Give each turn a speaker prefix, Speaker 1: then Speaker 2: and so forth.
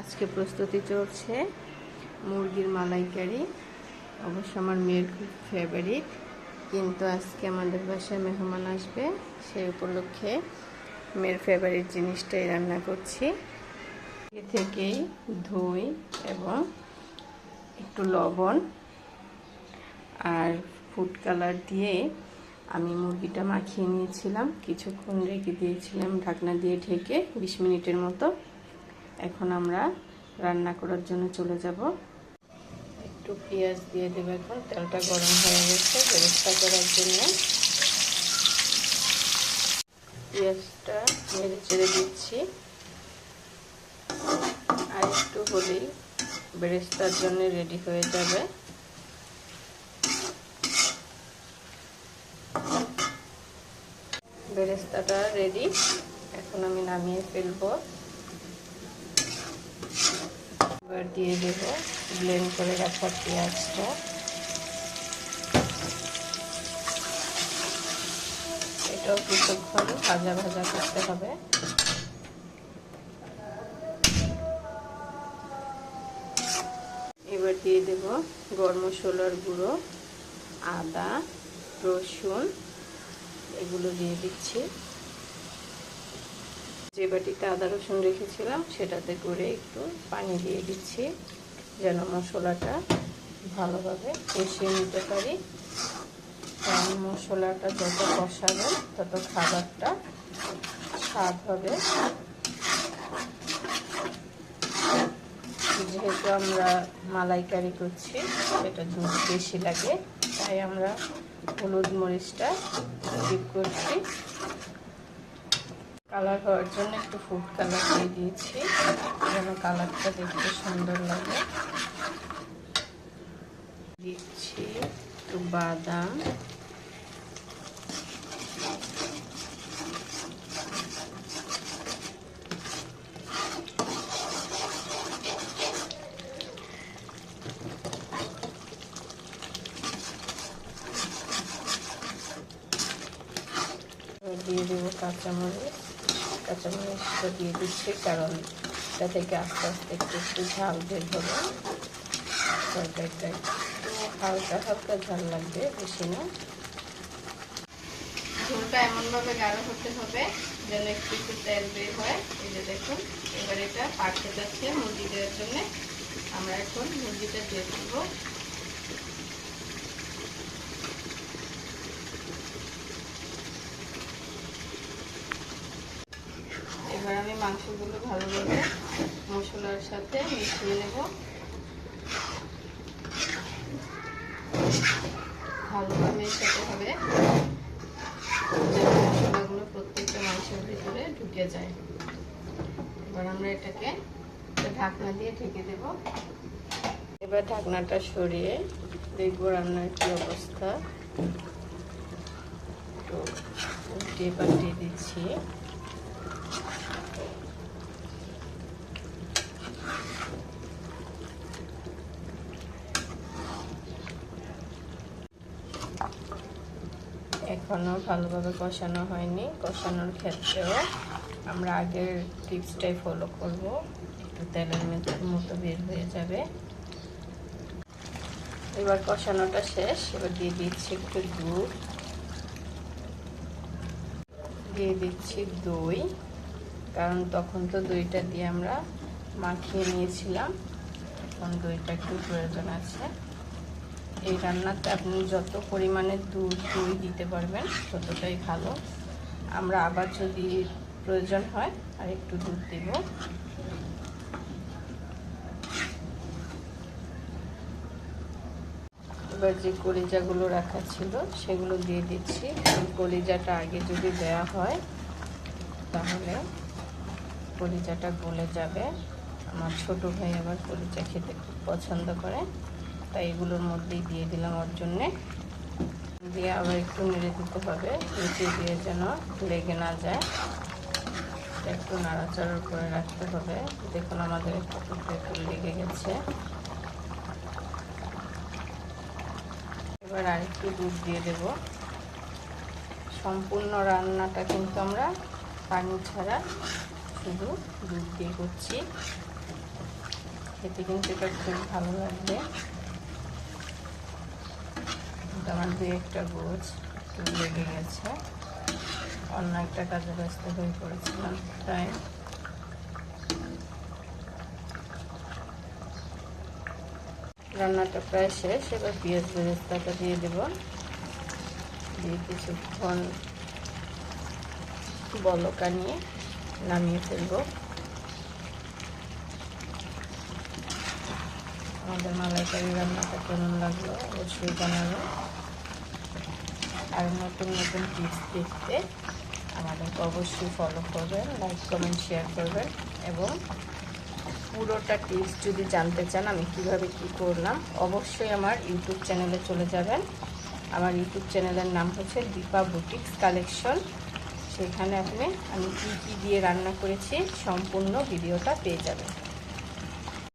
Speaker 1: আজকে প্রস্তুতি চলছে মুরগির মালাইকারি। অবশ্য আমার মেয়ের খুব ফেভারিট কিন্তু আজকে আমাদের বাসায় মেহমান আসবে। সেই উপলক্ষে মেয়ের ফেভারিট জিনিসটাই রান্না করছি। এ থেকেই ধুই এবং একটু লবণ আর ফুড কালার দিয়ে আমি মুরগিটা মাখিয়ে নিয়েছিলাম। কিছুক্ষণ রেখে দিয়েছিলাম, ঢাকনা দিয়ে ঢেকে বিশ মিনিটের মতো এখন আমরা রান্না করার জন্য চলে যাব। একটু পেঁয়াজ দিয়ে দেবো এখন, তেলটা গরম হয়ে গেছে বেরেস্তা করার জন্য। পেঁয়াজটা নেড়ে চেড়ে দিচ্ছি। আর একটু হলেই বেরেস্তার জন্য রেডি হয়ে যাবে। বেরেস্তাটা রেডি, এখন আমি নামিয়ে ফেলব। এবার দিয়ে দেব। ব্লেন্ড করে রাখা পেঁয়াজটা। এটাও কিছুক্ষণ ভাজা ভাজা করতে হবে। এবার দিয়ে দেব গরম মশলার গুঁড়ো, আদা, রসুন, এগুলো দিয়ে দিচ্ছি। যে বাটিতে আদা রসুন রেখেছিলাম, সেটাতে করে একটু পানি দিয়ে দিচ্ছি, যেন মশলাটা ভালোভাবে কষিয়ে নিতে পারি। কারণ মশলাটা যত কষাবে, তত খাবারটা স্বাদ হবে। যেহেতু আমরা মালাইকারি করছি, সেটা দুধ বেশি লাগে, তাই আমরা হলুদ মরিচটা ঠিক করছি। কালার হওয়ার জন্য একটু ফুড কালার দিয়ে দিয়েছি। যেন কালারটা দেখতে সুন্দর লাগে। দিচ্ছি একটু বাদাম। দিয়ে দেবো কাঁচামরিচ। কাঁচামরিচটা দিয়ে দিচ্ছি, কারণ এটা থেকে আস্তে আস্তে একটু একটু ঝাল বের হবে। তরকারিটা হালকা হালকা ঝাল লাগবে, বেশি না। ঝোলটা এমনভাবে গাঢ় হতে হবে, যেন একটু একটু তেল বের হয়। এই যে দেখুন, এবার এটা পাকতে যাচ্ছে মুরগি দেওয়ার জন্য। আমরা এখন মুরগিটা দিয়ে দেবো এবার আমি মাংসগুলো ভালোভাবে মশলার সাথে মিশিয়ে নেব। ভালোভাবে মেশাতে হবে মশলাগুলো প্রত্যেকটা মাংসের ভিতরে ঢুকে যায়। এবার আমরা এটাকে ঢাকনা দিয়ে ঢেকে দেব। এবার ঢাকনাটা সরিয়ে দেখব রান্নার কি অবস্থা। তো উল্টিয়ে পাল্টিয়ে দিচ্ছি। এখনও ভালোভাবে কষানো হয়নি। কষানোর ক্ষেত্রেও আমরা আগের টিপসটাই ফলো করব। একটু তেলের মতো বের হয়ে যাবে। এবার কষানোটা শেষ। এবার দিয়ে দিচ্ছি একটু দুধ। দিয়ে দিচ্ছি দই। কারণ তখন তো দইটা দিয়ে আমরা মাখিয়ে নিয়েছিলাম। এখন দইটা একটু প্রয়োজন আছে। এই রান্নাতে আপনি যত পরিমাণে দুধ, দই দিতে পারবেন, ততটাই ভালো। আমরা আবার যদি প্রয়োজন হয়, আর একটু দুধ দেব। এবার যে কলিজাগুলো রাখা ছিল, সেগুলো দিয়ে দিচ্ছি। কলিজাটা আগে যদি দেয়া হয়, তাহলে কলিজাটা গলে যাবে। আমার ছোট ভাই আবার কলিজা খেতে খুব পছন্দ করে, তাই এগুলোর মধ্যেই দিয়ে দিলাম ওর জন্যে। দিয়ে আবার একটু নেড়ে দিতে হবে, নিচে দিয়ে যেন লেগে না যায়। একটু নাড়াচাড়া করে রাখতে হবে। দেখুন আমাদের একটু একটু লেগে গেছে। এবার আর একটু দুধ দিয়ে দেব। সম্পূর্ণ রান্নাটা কিন্তু আমরা পানি ছাড়া শুধু দুধ দিয়ে করছি। খেতে কিন্তু এটা খুব ভালো লাগবে। আমার দু একটা গোছ, একটু লেগে গেছে। অন্য একটা কাজে ব্যস্ত হয়ে পড়েছিলাম তাই রান্নাটা প্রায় শেষ, এবার পেঁয়াজ বেরেস্তাটা দিয়ে দেব। দিয়ে কিছুক্ষণ বলকা নিয়ে নামিয়ে ফেলব। আমাদের মালাইকারি রান্নাটা কেমন লাগল অবশ্যই জানাবেন আর নতুন নতুন টিপস দেখতে আমাদেরকে অবশ্যই ফলো করবেন লাইক কমেন্ট শেয়ার করবেন এবং পুরোটা টিপস যদি জানতে চান আমি কীভাবে কি করলাম, অবশ্যই আমার ইউটিউব চ্যানেলে চলে যাবেন। আমার ইউটিউব চ্যানেলের নাম হচ্ছে দীপা বুটিক্স কালেকশন সেখানে আপনি আমি কী কী দিয়ে রান্না করেছি সম্পূর্ণ ভিডিওটা পেয়ে যাবেন।